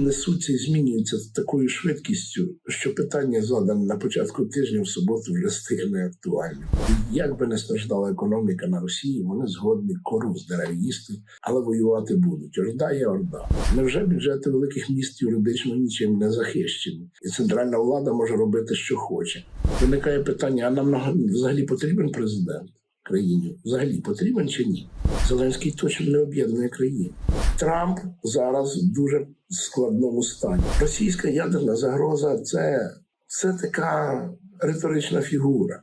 несуться і змінюються з такою швидкістю, що питання, задане на початку тижня в суботу, вже стає неактуальним. Як би не страждала економіка на Росії, вони згодні кору з дерев їсти, але воювати будуть. Орда є орда. Невже бюджети великих міст юридично нічим не захищені, і центральна влада може робити, що хоче? Виникає питання: а нам на- взагалі потрібен президент країні? Взагалі потрібен чи ні? Зеленський точно не об'єднує країну. Трамп зараз в дуже складному стані. Російська ядерна загроза це, це така риторична фігура.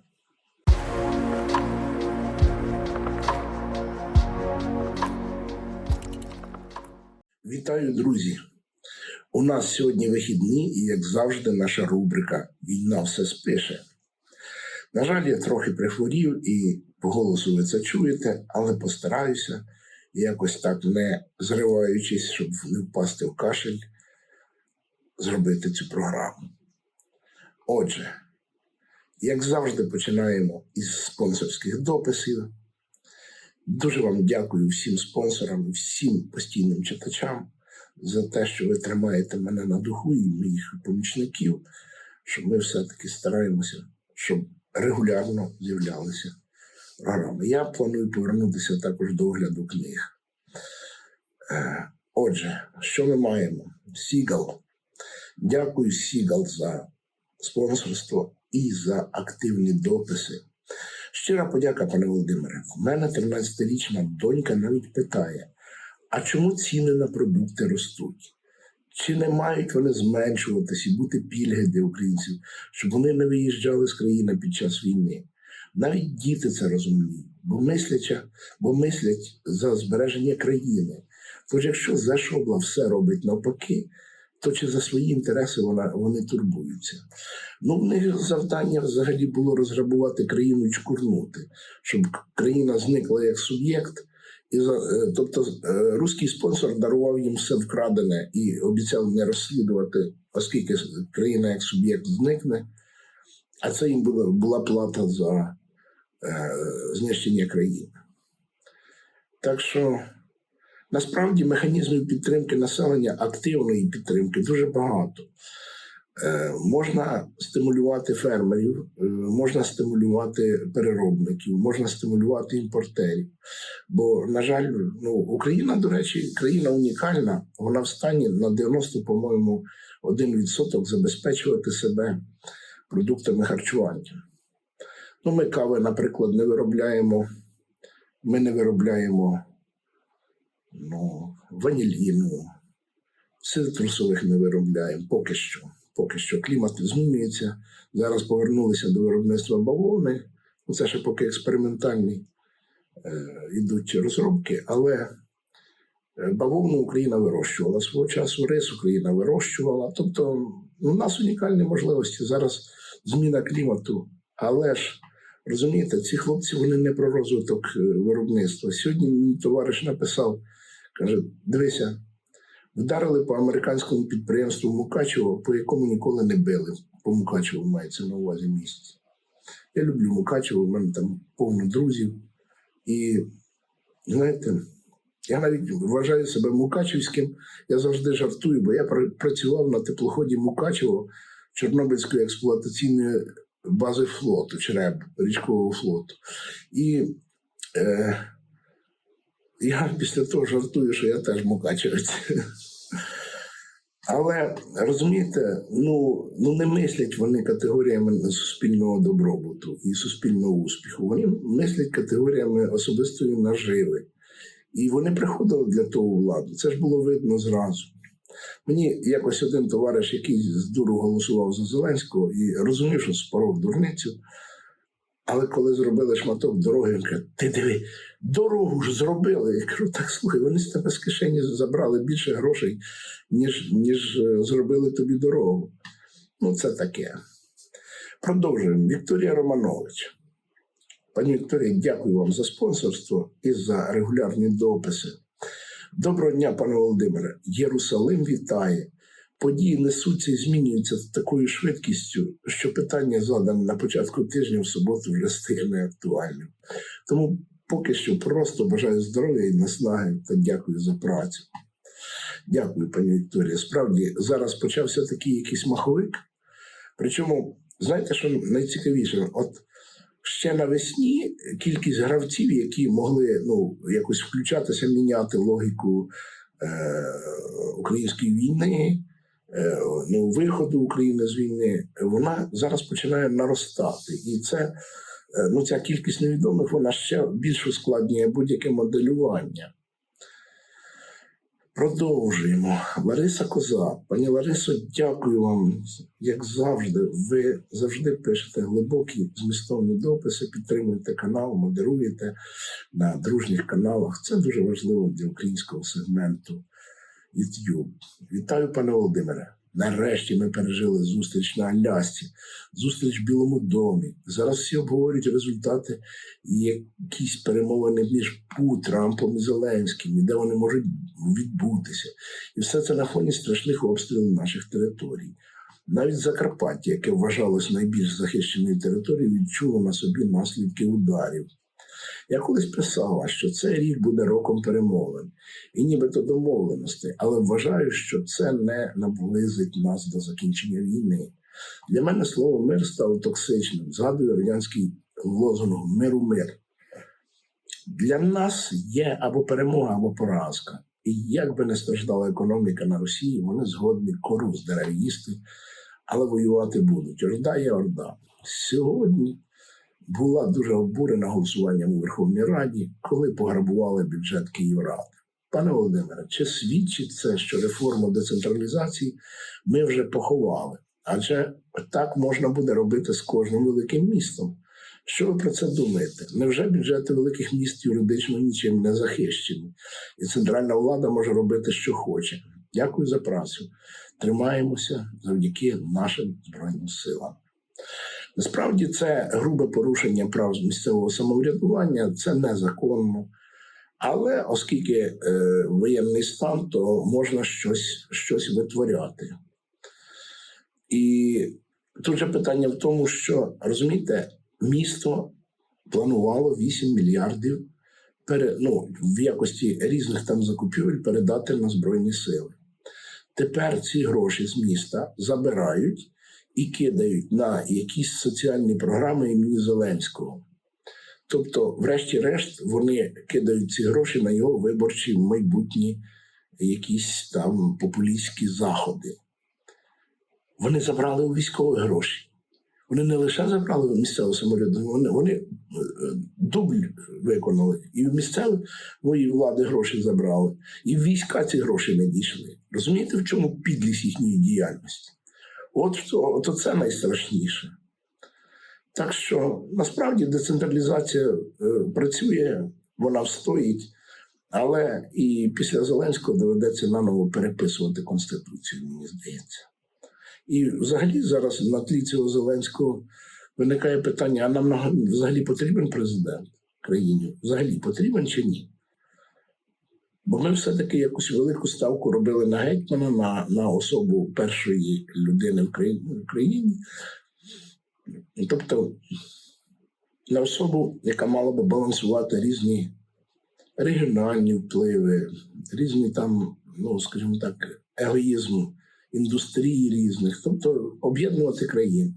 Вітаю, друзі! У нас сьогодні вихідні, і як завжди, наша рубрика Війна все спише. На жаль, я трохи прихворів і по голосу ви це чуєте, але постараюся якось так не зриваючись, щоб не впасти в кашель, зробити цю програму. Отже, як завжди, починаємо із спонсорських дописів. Дуже вам дякую всім спонсорам всім постійним читачам за те, що ви тримаєте мене на духу і моїх помічників, що ми все-таки стараємося, щоб регулярно з'являлися програми. Я планую повернутися також до огляду книг. Е, Отже, що ми маємо? Сігал. Дякую, Сігал, за спонсорство і за активні дописи. Щира подяка, пане Володимире. У мене 13-річна донька навіть питає: а чому ціни на продукти ростуть? Чи не мають вони зменшуватись і бути пільги для українців, щоб вони не виїжджали з країни під час війни? Навіть діти це розуміють, бо мисляча, бо мислять за збереження країни. Тож, якщо Зашобла все робить навпаки, то чи за свої інтереси вона, вони турбуються? Ну, в них завдання взагалі було розграбувати країну і чкурнути, щоб країна зникла як суб'єкт. І е, тобто е, руський спонсор дарував їм все вкрадене і обіцяв не розслідувати, оскільки країна як суб'єкт зникне, а це їм була, плата за знищення країни. Так що насправді механізмів підтримки населення, активної підтримки дуже багато. Е, можна стимулювати фермерів, е, можна стимулювати переробників, можна стимулювати імпортерів. Бо, на жаль, ну, Україна, до речі, країна унікальна, вона в стані на 90, по-моєму, 1% забезпечувати себе продуктами харчування. Ну, ми кави, наприклад, не виробляємо, ми не виробляємо ну, ваніліну, цитрусових не виробляємо поки що. Поки що клімат змінюється. Зараз повернулися до виробництва бавовни. Ну, Це ще поки експериментальні е, йдуть розробки, але е, бавовну Україна вирощувала свого часу, рис Україна вирощувала. Тобто у нас унікальні можливості. Зараз зміна клімату. Але ж розумієте, ці хлопці вони не про розвиток е, виробництва. Сьогодні мій товариш написав, каже: дивися, вдарили по американському підприємству Мукачево, по якому ніколи не били. По Мукачеву мається на увазі місце. Я люблю Мукачево, у мене там повно друзів. І знаєте, я навіть вважаю себе Мукачевським. Я завжди жартую, бо я працював на теплоході Мукачево Чорнобильської експлуатаційної бази флоту, ЧРЕБ, річкового флоту. І е, я після того жартую, що я теж Мукачевець. Але розумієте, ну, ну не мислять вони категоріями суспільного добробуту і суспільного успіху. Вони мислять категоріями особистої наживи. І вони приходили для того владу. Це ж було видно зразу. Мені якось один товариш, який з дуру голосував за Зеленського і розумів, що споров дурницю. Але коли зробили шматок дороги, він каже: ти диви, дорогу ж зробили. Я кажу, так слухай, вони з тебе з кишені забрали більше грошей, ніж, ніж е, зробили тобі дорогу. Ну, це таке. Продовжуємо. Вікторія Романович. Пані Вікторія, дякую вам за спонсорство і за регулярні дописи. Доброго дня, пане Володимире. Єрусалим вітає. Події несуться і змінюються з такою швидкістю, що питання, задане на початку тижня в суботу, вже стає неактуальним. Тому поки що просто бажаю здоров'я і наснаги та дякую за працю. Дякую, пані Вікторія. Справді зараз почався такий якийсь маховик. Причому, знаєте, що найцікавіше? От ще навесні кількість гравців, які могли ну, якось включатися, міняти логіку е, української війни, е, ну, виходу України з війни, вона зараз починає наростати. І це, е, ну, ця кількість невідомих вона ще більш ускладнює будь-яке моделювання. Продовжуємо. Лариса Коза. Пані Ларисо, дякую вам, як завжди. Ви завжди пишете глибокі змістовні дописи, підтримуєте канал, модеруєте на дружніх каналах. Це дуже важливо для українського сегменту YouTube. Вітаю, пане Володимире. Нарешті ми пережили зустріч на Алясці, зустріч в Білому домі. Зараз всі обговорюють результати якісь перемовини між Пу, Трампом і Зеленським, і де вони можуть відбутися. І все це на фоні страшних обстрілів наших територій. Навіть Закарпаття, яке вважалось найбільш захищеною територією, відчуло на собі наслідки ударів. Я колись писала, що цей рік буде роком перемовин і нібито домовленостей, але вважаю, що це не наблизить нас до закінчення війни. Для мене слово мир стало токсичним. Згадую радянський лозунг миру мир. Для нас є або перемога, або поразка. І як би не страждала економіка на Росії, вони згодні кору здере їсти, але воювати будуть. Орда є орда. Сьогодні була дуже обурена голосуванням у Верховній Раді, коли пограбували бюджет Київради. Пане Володимире, чи свідчить це, що реформу децентралізації ми вже поховали? Адже так можна буде робити з кожним великим містом. Що ви про це думаєте? Невже бюджети великих міст юридично нічим не захищені, і центральна влада може робити, що хоче? Дякую за працю. Тримаємося завдяки нашим збройним силам. Насправді це грубе порушення прав місцевого самоврядування, це незаконно. Але оскільки е, воєнний стан, то можна щось, щось витворяти. І тут же питання в тому, що розумієте, місто планувало 8 мільярдів пере, ну, в якості різних там закупівель передати на Збройні сили. Тепер ці гроші з міста забирають і кидають на якісь соціальні програми імені Зеленського. Тобто, врешті-решт, вони кидають ці гроші на його виборчі майбутні якісь там популістські заходи. Вони забрали у військові гроші. Вони не лише забрали у місцеве самоврядування, вони, вони е, дубль виконали. І в місцевої влади гроші забрали, і в війська ці гроші не дійшли. Розумієте, в чому підлість їхньої діяльності? От, от, це найстрашніше. Так що насправді децентралізація е, працює, вона встоїть, але і після Зеленського доведеться наново переписувати Конституцію, мені здається. І взагалі зараз на тлі цього Зеленського виникає питання: а нам взагалі потрібен президент країні? Взагалі потрібен чи ні? Бо ми все-таки якусь велику ставку робили на гетьмана, на на особу першої людини в країні. Тобто на особу, яка мала би балансувати різні регіональні впливи, різні там, ну скажімо так, егоїзм індустрії різних, тобто об'єднувати країну.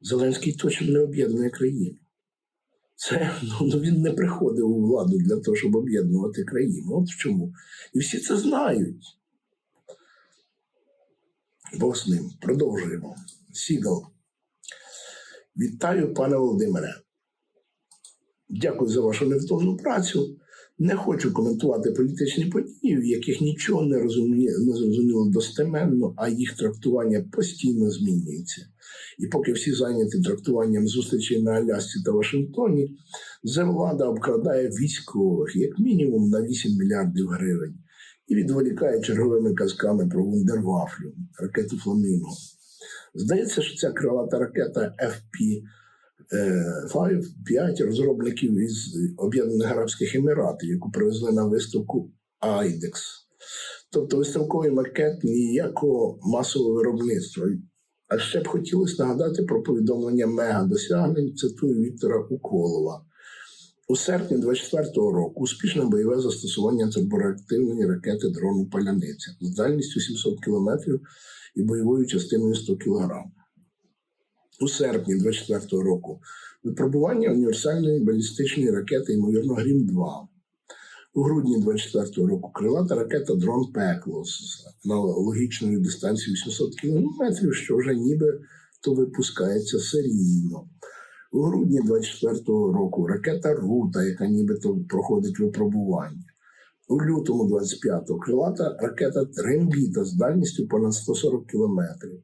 Зеленський точно не об'єднує країну. Це ну, він не приходив у владу для того, щоб об'єднувати країну. От в чому. І всі це знають. Бог з ним. Продовжуємо. Сігал. Вітаю, пане Володимире. Дякую за вашу невтомну працю. Не хочу коментувати політичні події, в яких нічого не розуміє, не зрозуміло достеменно, а їх трактування постійно змінюється. І поки всі зайняті трактуванням зустрічей на Алясці та Вашингтоні, землада обкрадає військових як мінімум на 8 мільярдів гривень і відволікає черговими казками про вундервафлю, ракету Фламінго. Здається, що ця крилата ракета FP 5, 5 розробників із Об'єднаних Арабських Еміратів, яку привезли на виставку IDEX. Тобто виставковий макет ніякого масового виробництва. А ще б хотілося нагадати про повідомлення мега досягнень, цитую Віктора Уколова. У серпні 24-го року успішне бойове застосування турбореактивної ракети дрону Паляниця з дальністю 700 км і бойовою частиною 100 кг. У серпні 24-го року випробування універсальної балістичної ракети, ймовірно, Грім-2. У грудні 24-го року крилата ракета Дрон Пекло з аналогічною дистанцією 700 км, що вже ніби то випускається серійно. У грудні 24-го року ракета Рута, яка нібито проходить випробування. У лютому 25-го крилата ракета Трембіта з дальністю понад 140 кілометрів.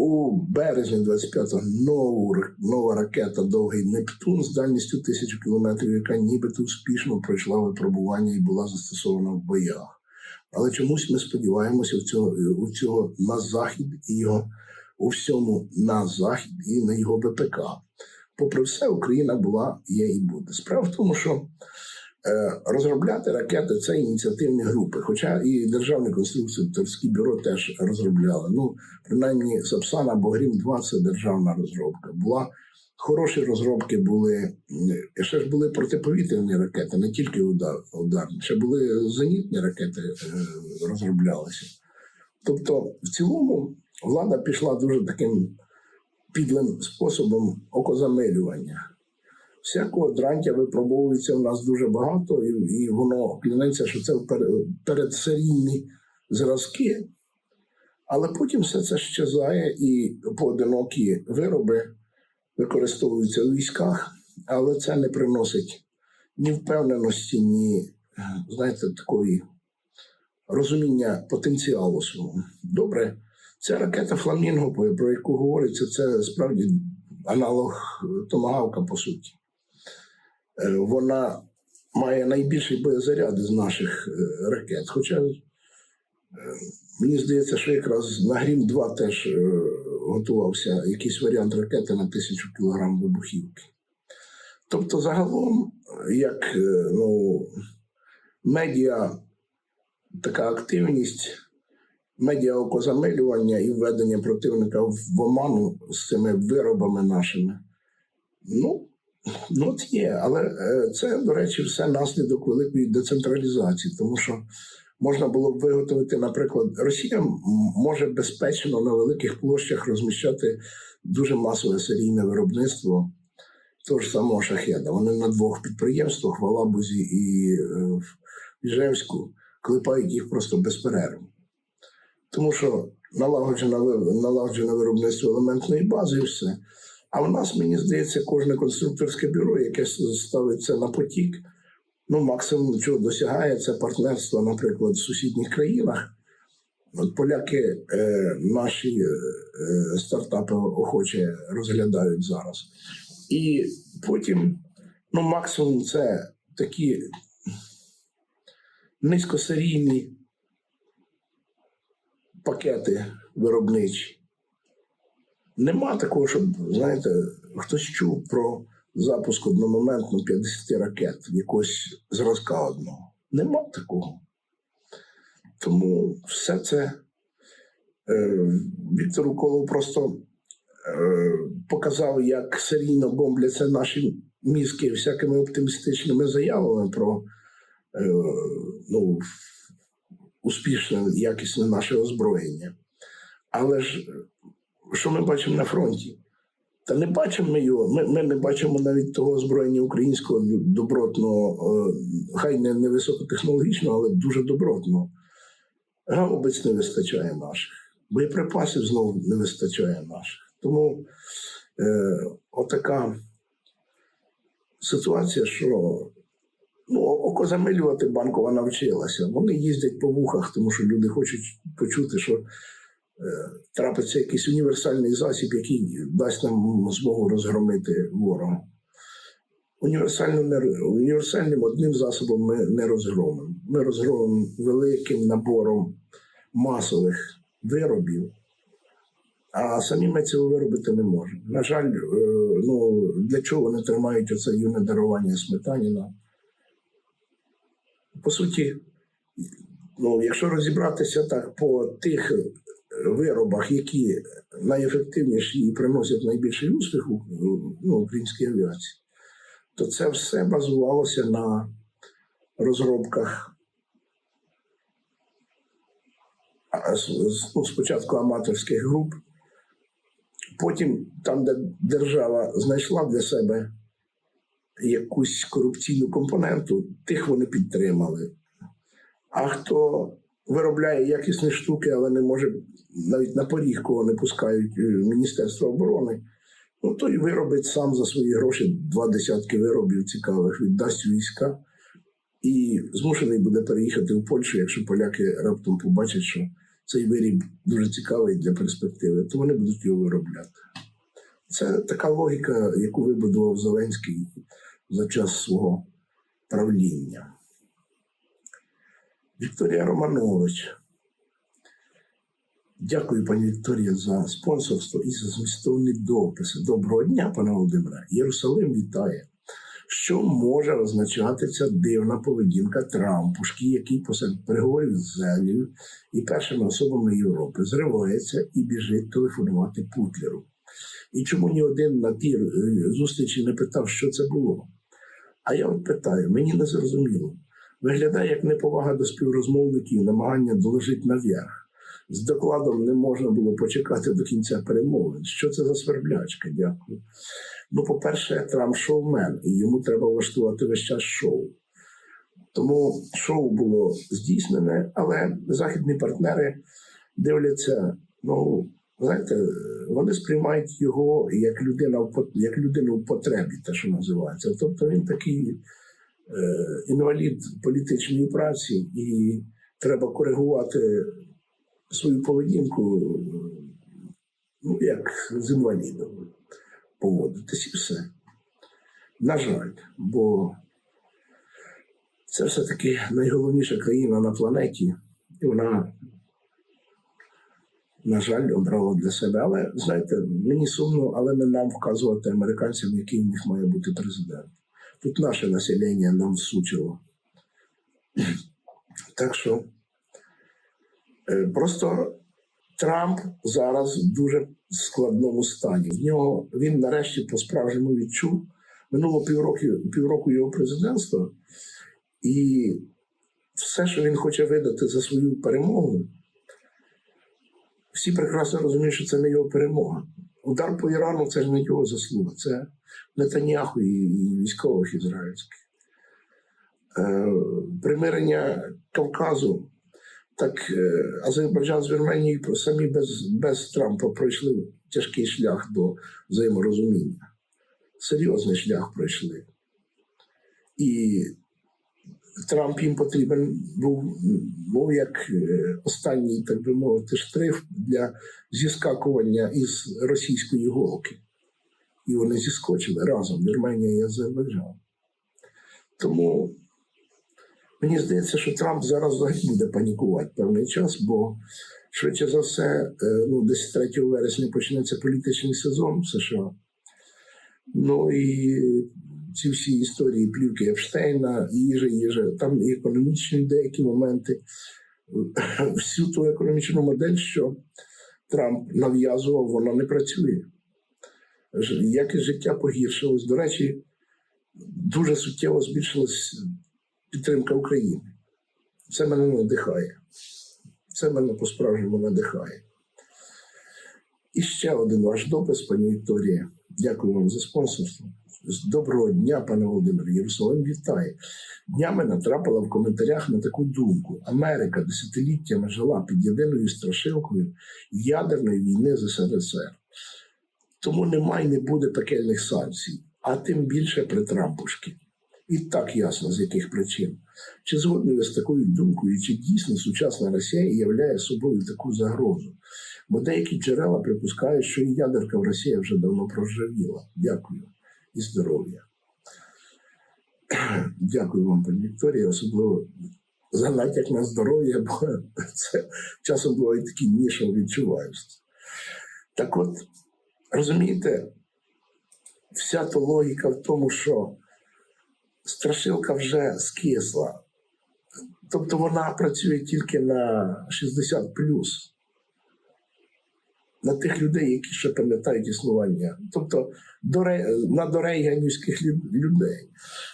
У березні 25-го нову, нова ракета Довгий Нептун з дальністю 1000 кілометрів, яка нібито успішно пройшла випробування і була застосована в боях. Але чомусь ми сподіваємося у цього, у цього на захід і його у всьому на захід і на його ВПК. Попри все, Україна була, є і буде. Справа в тому, що розробляти ракети це ініціативні групи. Хоча і Державне конструкторське бюро теж розробляло. Ну, принаймні, Сапсан або Грім 2 це державна розробка. Була хороші розробки були. Ще ж були протиповітряні ракети, не тільки удар, ударні, ще були зенітні ракети е, розроблялися. Тобто, в цілому, влада пішла дуже таким підлим способом окозамилювання. Всякого дрантя випробовується у нас дуже багато, і, і воно клянеться, що це пер- передсерійні зразки, але потім все це щезає і поодинокі вироби використовуються у військах, але це не приносить ні впевненості, ні, е, знаєте, такої розуміння потенціалу свого. Добре, ця ракета Фламінго, про- про яку говориться, це справді аналог е, Томагавка, по суті. Е, Вона має найбільший боєзаряд з наших е, ракет. Хоча е, мені здається, що якраз на Грім 2 теж готувався якийсь варіант ракети на тисячу кілограм вибухівки. Тобто, загалом, як ну, медіа, така активність, медіаокозамилювання і введення противника в оману з цими виробами нашими. Ну, Ну, от є, але е, це, до речі, все наслідок великої децентралізації, тому що можна було б виготовити, наприклад, Росія може безпечно на великих площах розміщати дуже масове серійне виробництво того ж самого шахеда. Вони на двох підприємствах в Алабузі і е, в Іжевську клепають їх просто без перерви. Тому що налагоджено, налагоджене виробництво елементної бази і все. А в нас, мені здається, кожне конструкторське бюро, яке ставиться на потік, ну, максимум чого досягає, це партнерство, наприклад, в сусідніх країнах. От поляки е, наші е, стартапи охоче розглядають зараз. І потім, ну, максимум, це такі низькосерійні пакети виробничі. Нема такого, щоб, знаєте, хтось чув про запуск одномоментно 50 ракет якогось зразка одного. Нема такого. Тому все це е, Віктор Уколов просто е, показав, як серійно бомбляться наші мізки всякими оптимістичними заявами про е, ну, успішне, якісне наше озброєння. Але ж що ми бачимо на фронті? Та не бачимо ми його. Ми, ми не бачимо навіть того озброєння українського добротного, е, хай не, не високотехнологічного, але дуже добротного. Гаубиць не вистачає наших, боєприпасів знову не вистачає наших. Тому е, отака ситуація, що ну, окозамилювати банкова навчилася. Вони їздять по вухах, тому що люди хочуть почути, що трапиться якийсь універсальний засіб, який дасть нам змогу розгромити ворога. Універсальним, одним засобом ми не розгромимо. Ми розгромимо великим набором масових виробів, а самі ми цього виробити не можемо. На жаль, е, ну, для чого вони тримають оце юне дарування Сметаніна? По суті, ну, якщо розібратися так по тих е, виробах, які найефективніші і приносять найбільший успіх ну, українській авіації, то це все базувалося на розробках ну, спочатку аматорських груп, потім там, де держава знайшла для себе якусь корупційну компоненту, тих вони підтримали. А хто виробляє якісні штуки, але не може навіть на поріг, кого не пускають е, Міністерство оборони, ну той виробить сам за свої гроші два десятки виробів цікавих, віддасть війська і змушений буде переїхати в Польщу, якщо поляки раптом побачать, що цей виріб дуже цікавий для перспективи, то вони будуть його виробляти. Це така логіка, яку вибудував Зеленський за час свого правління. Вікторія Романович. Дякую, пані Вікторія, за спонсорство і за змістовні дописи. Доброго дня, пане Володимире. Єрусалим вітає. Що може означати ця дивна поведінка Трампушки, який посеред переговорів з Зелію і першими особами Європи зривається і біжить телефонувати Путлеру? І чому ні один на тій е, зустрічі не питав, що це було? А я от питаю, мені не зрозуміло. Виглядає як неповага до співрозмовників, намагання доложити наверх. З докладом не можна було почекати до кінця перемовин. Що це за сверблячка? Дякую. Ну, по-перше, Трамп шоумен, і йому треба влаштувати весь час шоу. Тому шоу було здійснене, але західні партнери дивляться, ну, знаєте, вони сприймають його як людина в як людину в потребі, те, що називається. Тобто він такий інвалід політичної праці, і треба коригувати свою поведінку, ну, як з інвалідом поводитись і все. На жаль, бо це все-таки найголовніша країна на планеті, і вона, на жаль, обрала для себе. Але знаєте, мені сумно, але не нам вказувати американцям, який в них має бути президент. Тут наше населення нам всучило. Так що е, просто Трамп зараз в дуже складному стані. В нього він нарешті по-справжньому відчув. Минуло півроку, півроку його президентства, і все, що він хоче видати за свою перемогу, всі прекрасно розуміють, що це не його перемога. Удар по Ірану це ж не його заслуга, це Нетаняху і військових ізраїльських. Е, примирення Кавказу так е, Азербайджан з Вірменією самі без, без Трампа пройшли тяжкий шлях до взаєморозуміння. Серйозний шлях пройшли. І Трамп їм потрібен був, був як е, останній, так би мовити, штрих для зіскакування із російської голки. І вони зіскочили разом Вірменія і Азербайджан. Тому Мені здається, що Трамп зараз взагалі буде панікувати певний час, бо швидше за все, е, ну, десь 3 вересня почнеться політичний сезон в США. Ну і ці всі історії плівки Епштейна, їжа, їжа, там і економічні деякі моменти. Всю ту економічну модель, що Трамп нав'язував, вона не працює. Якість життя погіршилось. До речі, дуже суттєво збільшилась підтримка України. Це мене надихає. Це мене по-справжньому надихає. І ще один ваш допис, пані Вікторія. Дякую вам за спонсорство. Доброго дня, пане Володимире. Єрусалим вітає. Днями натрапила в коментарях на таку думку: Америка десятиліттями жила під єдиною страшилкою ядерної війни з СРСР. Тому немає і не буде пекельних санкцій, а тим більше при Трампушки. І так ясно, з яких причин. Чи згодні ви з такою думкою, чи дійсно сучасна Росія являє собою таку загрозу? Бо деякі джерела припускають, що і ядерка в Росії вже давно проржавіла. Дякую і здоров'я. Дякую вам, пані Вікторія, особливо за натяк на здоров'я, бо це часом буває такі нішо відчуваєш. Так от, розумієте, вся та логіка в тому, що страшилка вже скисла. Тобто вона працює тільки на 60 на тих людей, які ще пам'ятають існування, тобто на дорейганівських людей.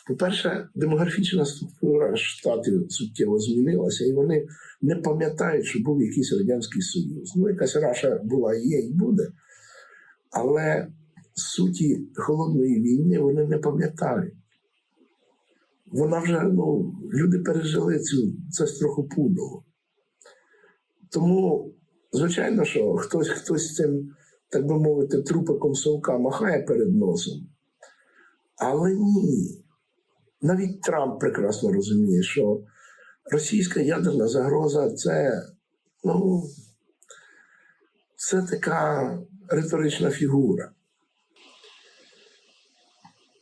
По-перше, демографічна структура штатів суттєво змінилася, і вони не пам'ятають, що був якийсь радянський союз. Ну, якась раша була, є і буде, але суті холодної війни вони не пам'ятають. Вона вже ну, люди пережили цю це страхопудово. Тому, звичайно, що хтось хтось цим, так би мовити, трупиком совка махає перед носом. Але ні. Навіть Трамп прекрасно розуміє, що російська ядерна загроза це, ну, це така риторична фігура.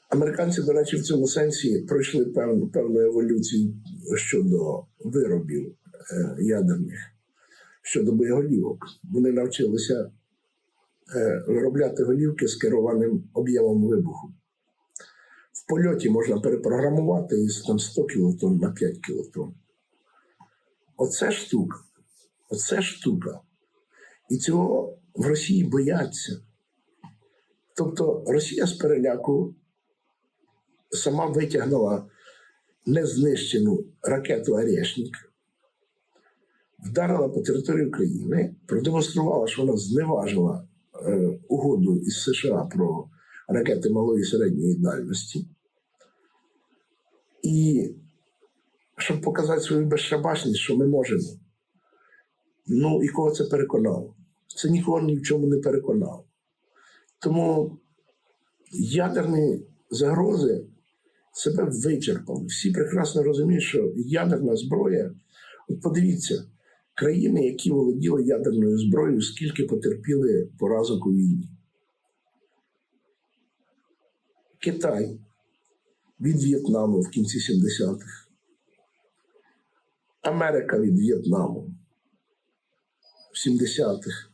Американці, до речі, в цьому сенсі пройшли певну, певну еволюцію щодо виробів е, ядерних, щодо боєголівок. Вони навчилися е, виробляти голівки з керованим об'ємом вибуху. В польоті можна перепрограмувати із там, 100 кілотон на 5 кілотон. Оце штука. Оце штука. І цього в Росії бояться. Тобто Росія з переляку сама витягнула незнищену ракету Орешник, вдарила по території України, продемонструвала, що вона зневажила е, угоду із США про ракети малої і середньої дальності. І щоб показати свою безшабашність, що ми можемо. Ну і кого це переконало? Це нікого ні в чому не переконало. Тому ядерні загрози себе вичерпали. Всі прекрасно розуміють, що ядерна зброя, от подивіться, країни, які володіли ядерною зброєю, скільки потерпіли поразок у війні. Китай від В'єтнаму в кінці 70-х. Америка від В'єтнаму в 70-х.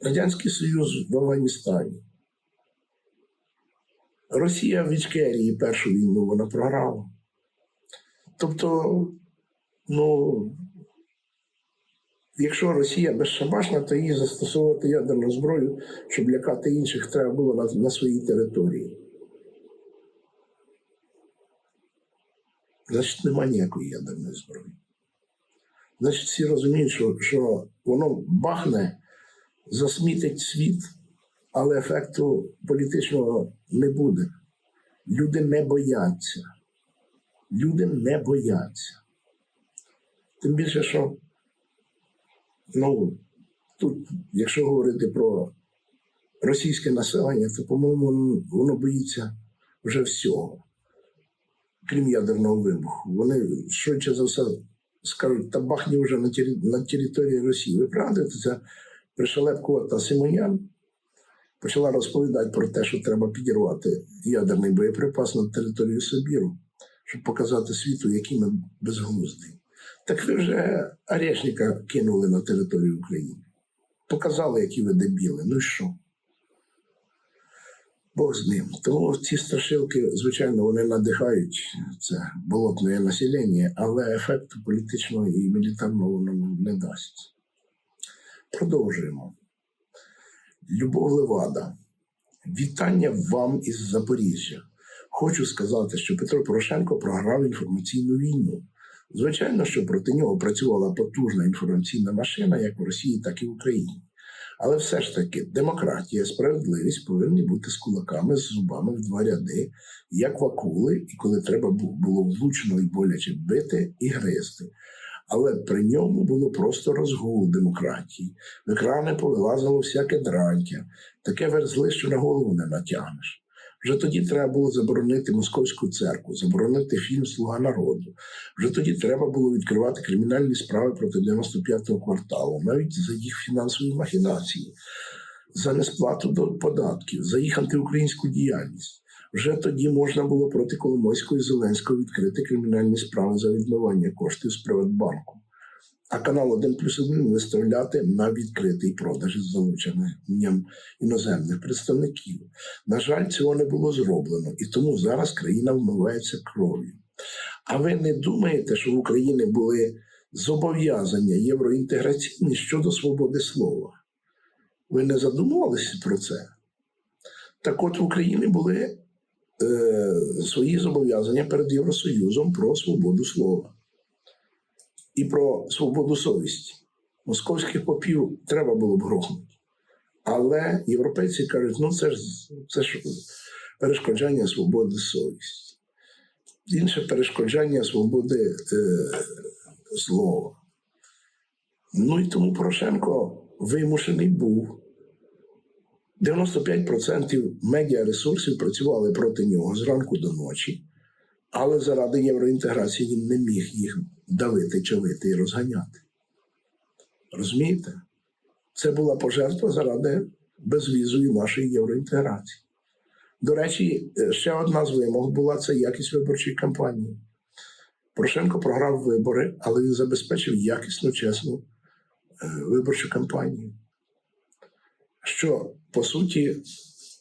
Радянський Союз в Афганістані. Росія в Ічкерії першу війну вона програла. Тобто, ну, якщо Росія безшабашна, то їй застосовувати ядерну зброю, щоб лякати інших, треба було на, на своїй території. Значить, нема ніякої ядерної зброї. Значить, всі розуміють, що, що воно бахне, засмітить світ, але ефекту політичного не буде. Люди не бояться. Люди не бояться. Тим більше, що, ну, тут, якщо говорити про російське населення, то, по-моєму, воно боїться вже всього, крім ядерного вибуху. Вони швидше за все скажуть, та бахні вже на, на території Росії. Ви пригадуєте, це пришелепкувата Симонян почала розповідати про те, що треба підірвати ядерний боєприпас на територію Сибіру, щоб показати світу, які ми безглузді. Так ви вже Орешника кинули на територію України. Показали, які ви дебіли. Ну і що? Бог з ним. Тому ці страшилки, звичайно, вони надихають це болотне населення, але ефекту політичного і мілітарного воно не дасть. Продовжуємо. Любов Левада. Вітання вам із Запоріжжя. Хочу сказати, що Петро Порошенко програв інформаційну війну. Звичайно, що проти нього працювала потужна інформаційна машина як в Росії, так і в Україні. Але все ж таки демократія, справедливість повинні бути з кулаками, з зубами в два ряди, як в акули, і коли треба було влучно і боляче бити і гризти. Але при ньому було просто розгул демократії. В екрани повилазило всяке дрантя, таке верзли, що на голову не натягнеш. Вже тоді треба було заборонити московську церкву, заборонити фільм Слуга народу. Вже тоді треба було відкривати кримінальні справи проти 95-го кварталу, навіть за їх фінансові махінації, за несплату до податків, за їх антиукраїнську діяльність. Вже тоді можна було проти Коломойського і Зеленського відкрити кримінальні справи за відмивання коштів з Приватбанку. А канал 1 плюс 1 виставляти на відкритий продаж із залученням іноземних представників. На жаль, цього не було зроблено, і тому зараз країна вмивається кров'ю. А ви не думаєте, що в Україні були зобов'язання євроінтеграційні щодо свободи слова. Ви не задумувалися про це? Так от в Україні були е, свої зобов'язання перед Євросоюзом про свободу слова і про свободу совісті. Московських попів треба було б грохнути. Але європейці кажуть, ну це ж це ж перешкоджання свободи совісті. Інше перешкоджання свободи е, слова. Ну і тому Порошенко вимушений був. 95% медіаресурсів працювали проти нього зранку до ночі, але заради євроінтеграції він не міг їх давити, чавити і розганяти. Розумієте? Це була пожертва заради безвізової нашої євроінтеграції. До речі, е, ще одна з вимог була це якість виборчої кампанії. Порошенко програв вибори, але він забезпечив якісну, чесну е, виборчу кампанію. Що, по суті,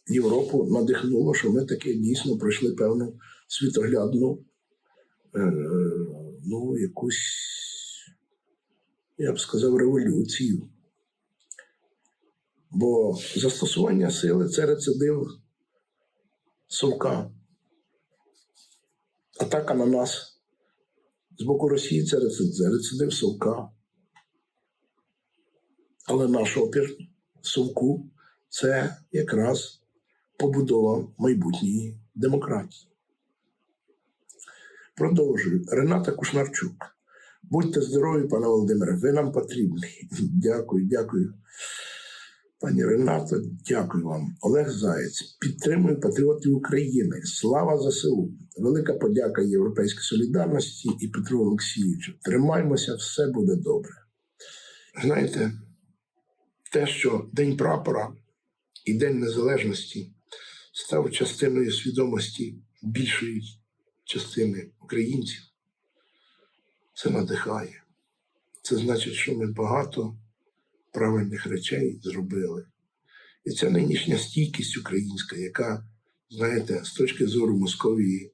Європу надихнуло, що ми таки дійсно пройшли певну світоглядну, е, ну, якусь, я б сказав, революцію. Бо застосування сили це рецидив совка. Атака на нас з боку Росії це рецидив, совка. Але наш опір совку це якраз побудова майбутньої демократії. Продовжую. Рената Кушнарчук. Будьте здорові, пане Володимире, ви нам потрібні. Дякую, дякую. Пані Ренато, дякую вам. Олег Заєць. Підтримую патріотів України. Слава ЗСУ. Велика подяка Європейській солідарності і Петру Олексійовичу. Тримаймося, все буде добре. Знаєте, те, що День прапора і День Незалежності став частиною свідомості більшої частини українців, це надихає. Це значить, що ми багато правильних речей зробили. І ця нинішня стійкість українська, яка, знаєте, з точки зору Московії,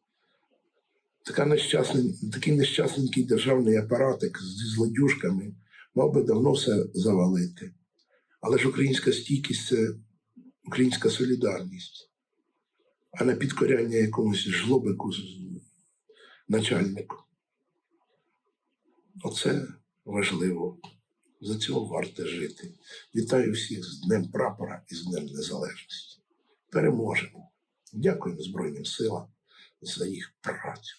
така нещасний, такий нещасненький державний апаратик зі злодюжками мав би давно все завалити. Але ж українська стійкість це українська солідарність, а не підкоряння якомусь жлобику начальнику. Оце важливо. За цього варто жити. Вітаю всіх з Днем Прапора і з Днем Незалежності. Переможемо. Дякуємо Збройним силам за їх працю.